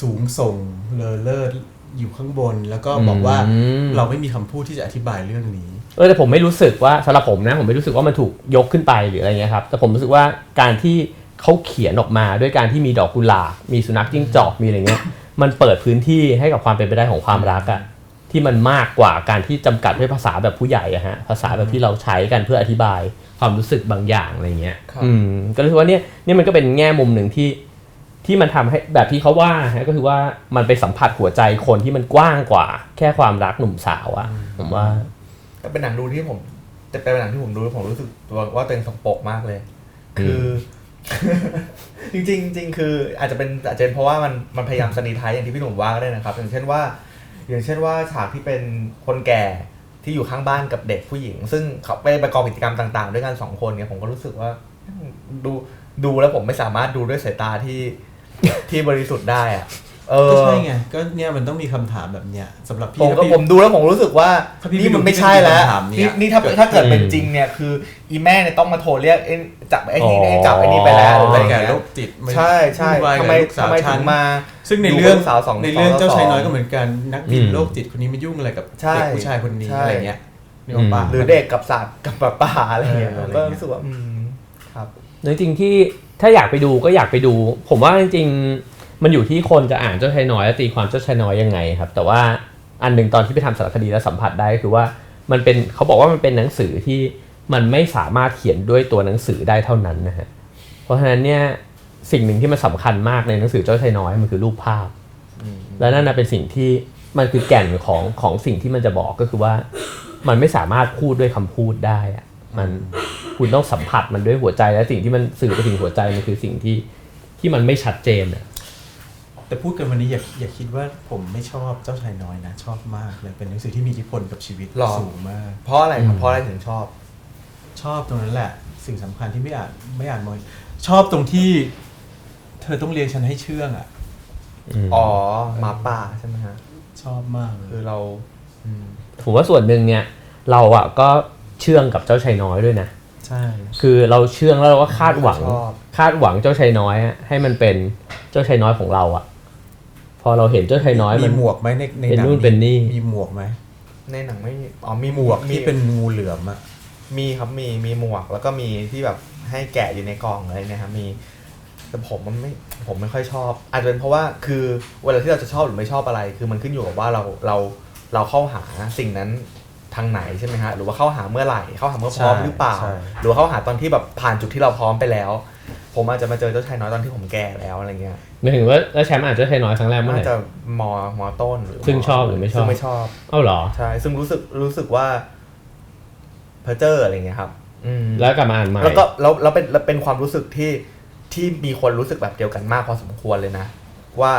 Speaker 4: สูงส่งเลอเลิศอยู่ข้างบน แล้วก็บอกว่า
Speaker 3: อืม
Speaker 4: เราไม่มีคำพูดที่จะอธิบายเรื่องนี้
Speaker 3: เออแต่ผมไม่รู้สึกว่าสำหรับผมนะผมไม่รู้สึกว่ามันถูกยกขึ้นไปหรืออะไรเงี้ยครับแต่ผมรู้สึกว่าการที่ เขาเขียนออกมาด้วยการที่มีดอกกุหลาบมีสุนัขจิ้งจอกมีอะไรเงี้ยมันเปิดพื้นที่ให้กับความเป็นไปได้ของความรักอะที่มันมากกว่าการที่จำกัดด้วยภาษาแบบผู้ใหญ่อะฮะภาษาแบบที่เราใช้กันเพื่ออธิบายความรู้สึกบางอย่างอะไรเงี้ย
Speaker 1: ครับ
Speaker 3: อืมก็รู้สึกว่าเนี่ยเนี่ยมันก็เป็นแง่มุมหนึ่งที่ที่มันทำให้แบบที่เขาว่าฮะก็คือว่ามันไปสัมผัสหัวใจคนที่มันกว้างกว่า แค่ความรักหนุ่มสาวอะผมว่า
Speaker 1: แต่เป็นหนังดูที่ผมแต่เป็นหนังที่ผมดูแล้วผมรู้สึกตัวว่าตัวเองสกปรกมากเลย คือ จริงจริงคืออาจจะเป็นอาจจะเป็นเพราะว่ามันมันพยายามสนีทายอย่างที่พี่หนุ่มว่าก็ได้นะครับ อย่างเช่นว่า อย่างเช่นว่าฉากที่เป็นคนแก่ที่อยู่ข้างบ้านกับเด็กผู้หญิง ซึ่งเขาไปประกอบกิจกรรมต่างๆ ด้วยกันสองคนเนี่ยผมก็รู้สึกว่าดูดูแล้วผมไม่สามารถดูด้วยสายตาที่ที่บริสุทธิ์ได้อะ เออ
Speaker 4: ก็ใช่ไงก็เนี่ยมันต้องมีคำถามแบบเนี้ยสำหรับพี่
Speaker 1: ผมก็
Speaker 4: ถ้าพี่
Speaker 1: ผมดูแล้วผมรู้สึกว่า
Speaker 4: ถ้าพี่
Speaker 1: นี่มัน
Speaker 4: ไม่
Speaker 1: ไม่
Speaker 4: ดู
Speaker 1: ใช่แล้ว
Speaker 4: คำถามเนี้
Speaker 1: นี่
Speaker 4: ย
Speaker 1: นี่ถ้า
Speaker 4: เกิด
Speaker 1: ถ้าเกิด
Speaker 3: ขึ้น
Speaker 1: เป็นจริงเนี่ยคืออีแม่เนี่ยต้องมาโทรเรียกไอ้จับไอ้นี่ไอ้จับไอ้นี่ไปแล้วหรืออะไรอย่าง
Speaker 4: แก่
Speaker 1: เงี้ย
Speaker 4: โรคจิตน
Speaker 1: ใช่ใช่
Speaker 4: วุ่นวาย
Speaker 1: ทำ
Speaker 4: กับ
Speaker 1: ไม
Speaker 4: ลูกสา
Speaker 1: ทำ
Speaker 4: ว
Speaker 1: ไม
Speaker 4: ฉั
Speaker 1: ถึ
Speaker 4: น
Speaker 1: งมา
Speaker 4: ซึ่งใน
Speaker 1: ดู
Speaker 4: เรื่อง
Speaker 1: ลูกสาวสอง
Speaker 4: ในเรื่อง
Speaker 1: สอง
Speaker 4: เจ้าชาย
Speaker 1: สอง
Speaker 4: น้อยก็เหมือนกันนักบิน
Speaker 3: อืม
Speaker 4: โรคจิตคนนี้ไม่ยุ่งอะไรกับ
Speaker 1: ใช่
Speaker 4: เด็กผู้ชายคนนี้
Speaker 1: ใช่
Speaker 4: อะไรเงี้ยนี่ออกปะ
Speaker 1: หรือเด็กกับสัตว์กับป่าป่าอะไรอย่างเงี้ย
Speaker 4: เอออะไร
Speaker 1: ก็
Speaker 4: เงี้ย
Speaker 1: รู้สึกว่าอืมครับ
Speaker 3: จริงๆที่ถ้าอยากไปดูก็อยากไปดู ผมว่าจริงๆ มันอยู่ที่คนจะอ่านเจ้าชายน้อยและตีความเจ้าชายน้อยยังไงครับ แต่ว่าอันหนึ่งตอนที่ไปทำสารคดีแล้วสัมผัสได้ก็คือว่ามันเป็นเขาบอกว่ามันเป็นหนังสือที่มันไม่สามารถเขียนด้วยตัวหนังสือได้เท่านั้นนะฮะเพราะฉะนั้นเนี่ยสิ่งหนึ่งที่มันสำคัญมากในหนังสือเจ้าชายน้อยมันคือรูปภาพ และนั่นนะเป็นสิ่งที่มันคือแก่นของของสิ่งที่มันจะบอกก็คือว่า มันไม่สามารถพูดด้วยคำพูดได้อะมันคุณต้องสัมผัสมันด้วยหัวใจและสิ่งที่มันสื่อไปถึงหัวใจมันคือสิ่งที่ที่มันไม่ชัดเจนอะ
Speaker 4: แต่พูดกันวันนี้อย่าอย่าคิดว่าผมไม่ชอบเจ้าชายน้อยนะ ชอบมากเลยเป็นหนังสือที่มีอิทธิพลกับชีวิต
Speaker 1: หรอ
Speaker 4: สูงมาก
Speaker 1: เพราะอะไรครับเพราะอะไรถึงชอบ
Speaker 4: ชอบตรงนั้นแหละ สิ่งสำคัญที่ไม่อ่านไม่อ่านมอยชอบตรงที่ เธอต้องเรียนฉันให้เชื่องอะ
Speaker 1: อ๋อหมาป่าใช่ไหมฮะ
Speaker 4: ชอบมากเล
Speaker 1: คือยเราอืม
Speaker 3: ผมว่าส่วนหนึ่งเนี่ย เราอะก็เชื่องกับเจ้าชายน้อยด้วยนะ
Speaker 4: ใช่
Speaker 3: คือเราเชื่องแล้วเราก็คาดหวัง
Speaker 1: ชอบ
Speaker 3: คาดหวังเจ้าชายน้อยอะให้มันเป็นเจ้าชายน้อยของเราอะพ อเราเห็นเจ้าชายน้อยมั
Speaker 4: มี
Speaker 3: น
Speaker 4: หมวกไหมในใน
Speaker 3: เป็น
Speaker 4: หนัง
Speaker 3: นู่นเป็นนี่
Speaker 4: มีหมวกไหม
Speaker 1: ในหนังไม่มีอ๋อมีหมวก
Speaker 4: ที่เป็นงูเหลือมอะ
Speaker 1: มีครับมีมีหมวก แล้วก็มีที่แบบให้แกะอยู่ในกล่องอะไรเนะครับมีแต่ผมมันไม่ผมไม่ค่อยชอบ อาจจะเป็นเพราะว่าคือเวลาที่เราจะชอบหรือไม่ชอบอะไร คือมันขึ้นอยู่กับว่าเราเราเราเข้าหาสิ่งนั้นทางไหนใช่ไหมฮะหรือว่าเข้าหาเมื่อไหร่เข้าหาเมื่อพร้อม
Speaker 4: ใช่
Speaker 1: หรือเปล่า
Speaker 4: ใช่
Speaker 1: หรือว่าเข้าหาตอนที่แบบผ่านจุดที่เราพร้อมไปแล้ว ผมอาจจะมาเจอเจ้าชายน้อยตอนที่ผมแก่แล้วอะไรเงี้ย
Speaker 3: หมายถึงว่าแล้วแชมป์อ่านเจ้าชายน้อยครั้งแรกเมื่อไห
Speaker 1: น่า
Speaker 3: ร่
Speaker 1: จะมมต้นหรือ
Speaker 3: ซึ่งชอบหรือไม่ชอบ
Speaker 1: ซึ่งไม่ชอบ
Speaker 3: เอ้าเหรอ
Speaker 1: ใช่ ซึ่งรู้สึกรู้สึกว่าเพอเจอร์อะไรเงี้ยครับ อืม
Speaker 3: แล้วกลับมาอ่านใหม่
Speaker 1: แล้วก็แล้วแล้วเป็นแล้วเป็นความรู้สึกที่ที่มีคนรู้สึกแบบเดียวกันมากพอสมควรเลยนะ ว่า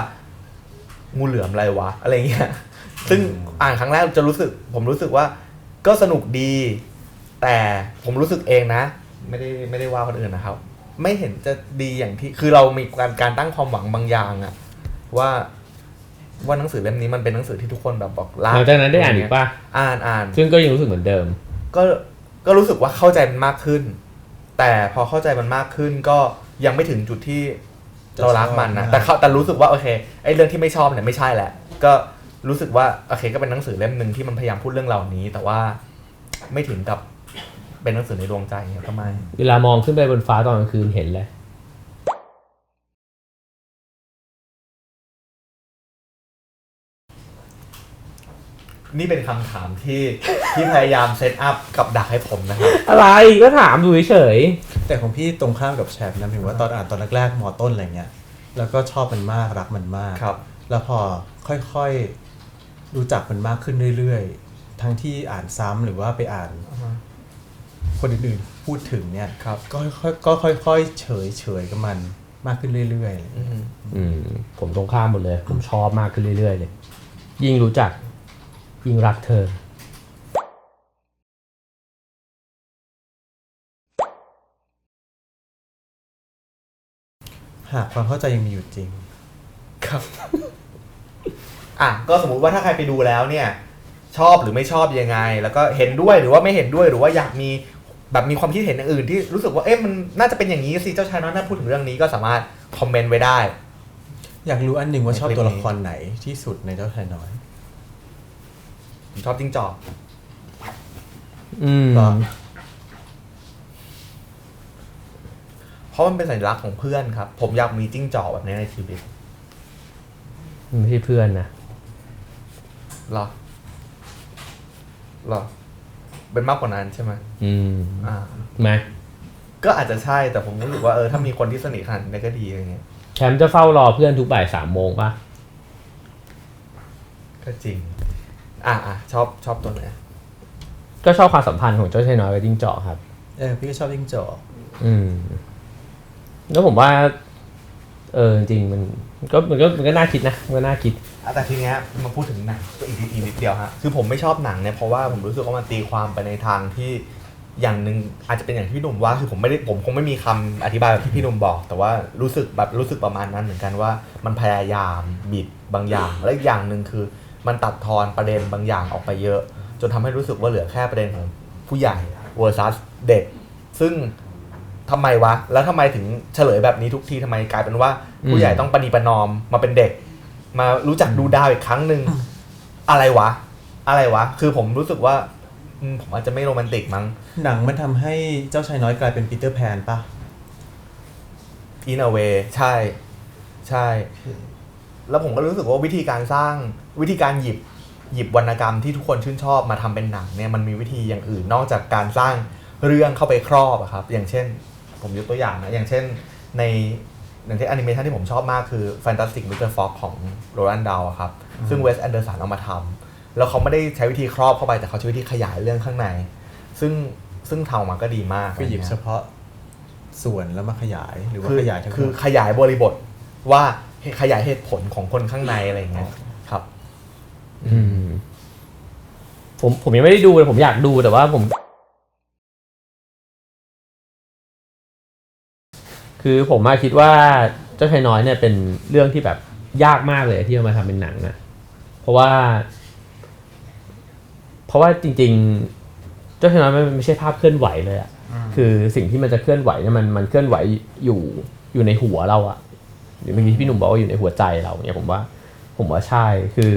Speaker 1: งูเหลือมอะไรวะ อะไรเงี้ย ซึ่งอ่านครั้งแรกจะรู้สึก ผมรู้สึกว่า ก็สนุกดี แต่ผมรู้สึกเองนะ ไม่ได้ไม่ได้ว่าคนอื่นนะครับ ไม่เห็นจะดีอย่างที่ คือเรามีการการตั้งความหวังบางอย่างอะว่าว่าหนังสือเล่มนี้มันเป็นหนังสือที่ทุกคนแบบบอกรัก
Speaker 3: หลังจากนั้นได้อ่านอีกป่ะ
Speaker 1: อ่านอ่าน
Speaker 3: ซึ่งก็ยังรู้สึกเหมือนเดิม
Speaker 1: ก็ก็รู้สึกว่าเข้าใจมันมากขึ้น แต่พอเข้าใจมันมากขึ้นก็ยังไม่ถึงจุดที่เรารักมันนะ
Speaker 4: จะชอบ
Speaker 1: แต่เขาแต่รู้สึกว่าโอเคไอ้เรื่องที่ไม่ชอบเนี่ยไม่ใช่แหละ ก็รู้สึกว่าโอเคก็เป็นหนังสือเล่มหนึ่งที่มันพยายามพูดเรื่องเหล่านี้ แต่ว่าไม่ถึงกับ เป็นหนังสือในดวงใจเนี่ยก็ไม่
Speaker 3: เวลามองขึ้นไปบนฟ้าตอนกลางคืนเห็นเลย
Speaker 1: นี่เป็นคำถามที่ ที่พยายามเซตอัพกับดักให้ผมนะครับ
Speaker 3: อะไรก็ถามดูเฉย
Speaker 4: แต่ของพี่ตรงข้ามกับแชมป์นะถึงว่าตอนอ่านตอนแรกๆมอต้นอะไรเงี้ย แล้วก็ชอบมันมากรักมันมาก
Speaker 1: ครับ
Speaker 4: แล้วพอค่อยๆรู้จักมันมากขึ้นเรื่อยๆ ทั้งที่อ่านซ้ำหรือว่าไปอ่าน คนอื่นๆพูดถึงเนี่ย
Speaker 1: ครับ
Speaker 4: ก็ค่อยๆก็ค่อยๆเฉยเฉยๆกับมันมากขึ้นเรื่อยๆ
Speaker 1: อืม
Speaker 3: ๆอืมผมตรงข้ามหมดเลย ผมชอบมากขึ้นเรื่อยๆเลย ยิ่งรู้จัก ยิ่งรักเธอ
Speaker 4: หากความเข้าใจยังมีอยู่จริง
Speaker 1: ครับ อะก็สมมุติว่าถ้าใครไปดูแล้วเนี่ย ชอบหรือไม่ชอบยังไง แล้วก็เห็นด้วยหรือว่าไม่เห็นด้วยหรือว่าอยากมี แบบมีความคิดเห็นอย่างอื่นที่รู้สึกว่าเอ๊ะมันน่าจะเป็นอย่างนี้สิเจ้าชายน้อยน่าพูดถึงเรื่องนี้ก็สามารถคอมเมนต์ไว้ได้
Speaker 4: อยากรู้อันหนึ่งว่าชอบ
Speaker 1: ในคลิป
Speaker 4: ตัว
Speaker 1: นี้
Speaker 4: ละครไหนที่สุดในเจ้าชายน้อย
Speaker 1: ผมชอบจิ้งจอก
Speaker 3: อืม
Speaker 4: ก็
Speaker 1: เพราะมันเป็นสัญลักษณ์ของเพื่อนครับ ผมอยากมีจิ้งจอกแบบนี้ในชีวิต
Speaker 3: ไม่ใช่เพื่อนนะ
Speaker 1: หรอหรอ เป็นมากกว่านั้นใช่ไหม
Speaker 3: อืม
Speaker 1: อ่า
Speaker 3: ไหม
Speaker 1: ก็อาจจะใช่แต่ผมรู้สึกว่าเออถ้ามีคนที่สนิทขนาดนี้ก็ดีอะไรเงี้ย
Speaker 3: แชมป์จะเฝ้ารอเพื่อนทุกบ่ายสามโมงป่ะ
Speaker 1: ก็จริง อะอะชอบชอบตัวไหน
Speaker 3: ก็ชอบความสัมพันธ์ของเจ้าชายน้อยกับจิ้งจอกครับ
Speaker 4: เออพี่ก็ชอบยิ่งจอก
Speaker 3: อืม แล้วผมว่า เออจริงๆมัน ก็มันก็มันก็น่าคิดนะมันก็น่าคิด
Speaker 1: อะแต่ทีเนี้ยมาพูดถึงหนังอีกอีกนิดเดียวฮะคือผมไม่ชอบหนังเนี่ยเพราะว่าผมรู้สึกว่ามันตีความไปในทางที่อย่างหนึ่งอาจจะเป็นอย่างที่พี่หนุ่มว่าคือผมไม่ได้ผมคงไม่มีคำอธิบายแบบที่พี่หนุ่มบอก แต่ว่ารู้สึกแบบรู้สึกประมาณนั้นเหมือนกันว่ามันพยายามบิดบางอย่าง และอีกอย่างหนึ่งคือมันตัดทอนประเด็นบางอย่างออกไปเยอะ จนทำให้รู้สึกว่าเหลือแค่ประเด็นของผู้ใหญ่ versus เด็ก ซึ่ง ทำไมวะ แล้วทำไมถึงเฉลยแบบนี้ทุกทีทำไมกลายเป็นว่า ผู้ใหญ่ต้องปณีประนอมมาเป็นเด็ก มารู้จักดูดาวอีกครั้งหนึ่งอะไรวะ อะไรวะ คือผมรู้สึกว่าอืมผมอาจจะไม่โรแมนติกมั้ง
Speaker 4: หนังมันทำให้เจ้าชายน้อยกลายเป็นปีเตอร์แพนปะ
Speaker 1: in a way ใช่ ใช่ แล้วผมก็รู้สึกว่าวิธีการสร้างวิธีการหยิบหยิบวรรณกรรมที่ทุกคนชื่นชอบมาทำเป็นหนังเนี่ยมันมีวิธีอย่างอื่นนอกจากการสร้างเรื่องเข้าไปครอบอะครับ อย่างเช่น ผมยกตัวอย่างนะ อย่างเช่นในอย่างเช่นแอนิเมชันที่ผมชอบมากคือ Fantastic Mr. Fox ของโรแลนดาวครับ ซึ่งเวสแอนเดอร์สันเอามาทำแล้วเขาไม่ได้ใช้วิธีครอบเข้าไปแต่เขาใช้วิธีขยายเรื่องข้างใน ซึ่งซึ่งทำออกมาก็ดีมาก
Speaker 4: ก็หยิบ
Speaker 1: อะไร
Speaker 4: เฉ
Speaker 1: เงี้ย
Speaker 4: พาะส่วนแล้วมาขยายหรือว่า
Speaker 1: คือ
Speaker 4: ขยายทั้งห
Speaker 1: คื
Speaker 4: ม
Speaker 1: อ
Speaker 4: ด
Speaker 1: ขยายบริบทว่าขยายเหตุผลของคนข้างในอะไรอย่างเงี้ยครับ
Speaker 3: อืม ผมผมยังไม่ได้ดูเลยผมอยากดูแต่ว่าผม คือผมมาคิดว่าเจ้าชายน้อยเนี่ยเป็นเรื่องที่แบบยากมากเลยที่เอามาทำเป็นหนังนะเพราะว่า เพราะว่าจริง ๆ เจ้าชายน้อยมันไม่ใช่ภาพเคลื่อนไหวเลยอะคือสิ่งที่มันจะเคลื่อนไหวเนี่ยมันมันเคลื่อนไหวอยู่อยู่ในหัวเราอะหรือเมื่อกี้พี่หนุ่มบอกว่าอยู่ในหัวใจเราเนี่ยผมว่า ผมว่าใช่คือ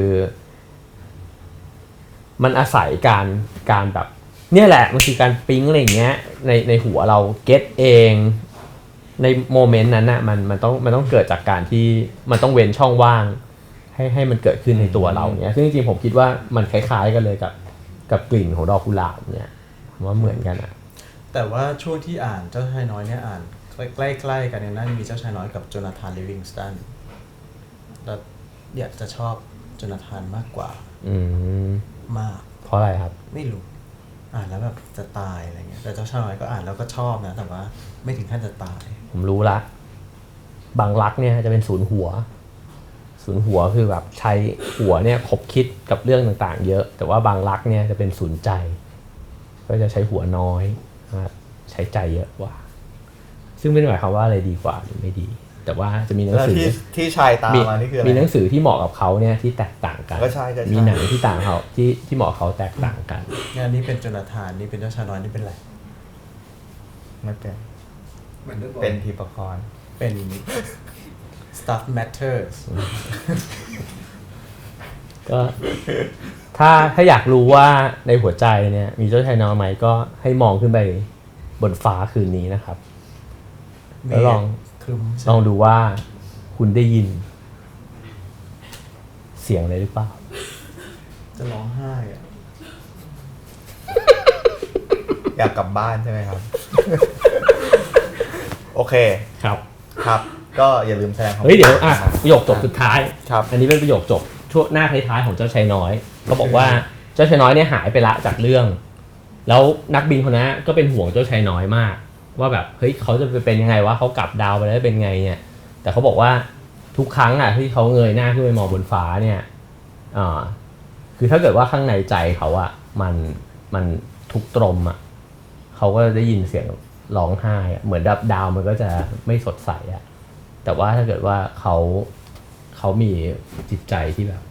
Speaker 3: มันอาศัยการการแบบ เนี่ยแหละมันคือการปิ๊งอะไรอย่างเงี้ยในในหัวเราเก็ตเอง ในโมเมนต์นั้นน่ะมันมันต้องมันต้องเกิดจากการที่มันต้องเว้นช่องว่าง ให้ให้มันเกิดขึ้นในตัวเราเนี้ยซึ่งจริงๆผมคิดว่ามันคล้ายๆกันเลยกับกับกลิ่นของดอกกุหลาบเนี่ยผมว่าเหมือนกันอะ
Speaker 4: แต่ว่าช่วงที่อ่านเจ้าชายน้อยเนี่ยอ่านใกล้ๆกันเนี่ยน่าจะมีเจ้าชายน้อยกับโจนาธานลิวิงสตันแล้วอยากจะชอบโจนาธานมากกว่า
Speaker 3: อืม
Speaker 4: มาก
Speaker 3: เพราะอะไรครับ
Speaker 4: ไม่รู้อ่านแล้วแบบจะตายอะไรเงี้ยแต่เจ้าชายน้อยก็อ่านแล้วก็ชอบนะ แต่ว่าไม่ถึงขั้นจะตาย
Speaker 3: ผมรู้ละ บางรักเนี่ยจะเป็นศูนย์หัว ศูนย์หัวคือแบบใช้หัวเนี่ยคบคิดกับเรื่องต่างๆ เยอะ แต่ว่าบางรักเนี่ยจะเป็นศูนย์ใจ ก็จะใช้หัวน้อยนะครับใช้ใจเยอะกว่า ซึ่งไม่ได้หมายความว่าอะไรดีกว่าหรือไม่ดี แต่ว่าจะมีหนัง
Speaker 1: แล้ว
Speaker 3: สือ
Speaker 1: ที่ที่ชายตามมานี่คืออะไร
Speaker 3: มีหนังสือที่เหมาะกับเขาเนี่ยที่แตกต่างกัน
Speaker 1: ก็ใช่ก็ใช่
Speaker 3: มีหนังที่ต่างเขาที่ที่เหมาะกับเขาแตกต่างกัน
Speaker 4: งานนี้เป็นโจนาธานนี่เป็นเจ้าชายน้อยนี่เป็นอะไร
Speaker 1: ไม่เป็น
Speaker 5: เหมือนเดิม
Speaker 1: เป็นทีปกรณ์
Speaker 4: เป็น stuff matters
Speaker 3: ก็ ถ้าถ้าอยากรู้ว่าในหัวใจเนี่ย มีเจ้าชายน้อยไหมก็ให้มองขึ้นไปบนฟ้าคืนนี้นะครับ แล้วลอง
Speaker 4: คืม
Speaker 3: ลองดูว่าคุณได้ยิน เสียงอะไรหรือเปล่า
Speaker 4: จะร้องไห้อะ
Speaker 1: อยากกลับบ้านใช่ไหมครับ โอเค
Speaker 3: ครับ
Speaker 1: ครับ ก็อย่าลืมแสดงความ
Speaker 3: เฮ้ยเดี๋ยวอะประโยคจบสุดท้าย
Speaker 1: ครับ
Speaker 3: อันนี้เป็นประโยคจบช่วงหน้าท้ายๆของเจ้าชายน้อยเขาบอกว่าเจ้าชายน้อยเนี่ยหายไปละจากเรื่อง แล้วนักบินคนนั้นก็เป็นห่วงเจ้าชายน้อยมาก ว่าแบบเฮ้ยเขาจะไปเป็นยังไงวะเขากลับดาวไปแล้วเป็นไงเนี่ย แต่เขาบอกว่าทุกครั้งอะที่เขาเงยหน้าขึ้นไปมองบนฟ้าเนี่ยอ่าคือถ้าเกิดว่าข้างในใจเขาอะมันมันทุกข์ตรมอะเขาก็ได้ยินเสียง ร้องไห้อะเหมือนดับดาวมันก็จะไม่สดใสอะแต่ว่าถ้าเกิดว่าเขาเขามีจิตใจที่แบบ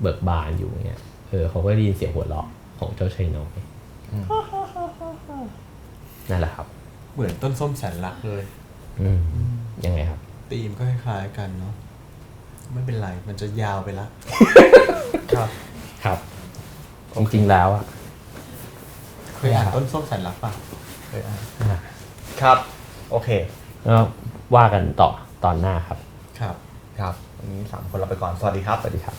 Speaker 3: เบิกบานอยู่เนี่ยเออเขาก็ได้ยินเสียงหัวเราะของเจ้าชายน้อยนั่นแหละครับ
Speaker 4: เหมือนต้นส้มแสนรักเลย
Speaker 3: อืมยังไงครับ
Speaker 4: ตีมก็คล้ายๆกันเนาะไม่เป็นไรมันจะยาวไปละ
Speaker 1: ครับ
Speaker 3: ครับจริงๆแล้วอะ
Speaker 4: เคยอ่านต้นส้มแสนรักป่ะ
Speaker 1: เคยอ่านครับ โอเค
Speaker 3: ก็ว่ากันต่อตอนหน้าครับ
Speaker 4: ครับ
Speaker 1: ครับวันนี้สามคนเราไปก่อน สวัสดีครับ
Speaker 3: สวัสดีครับ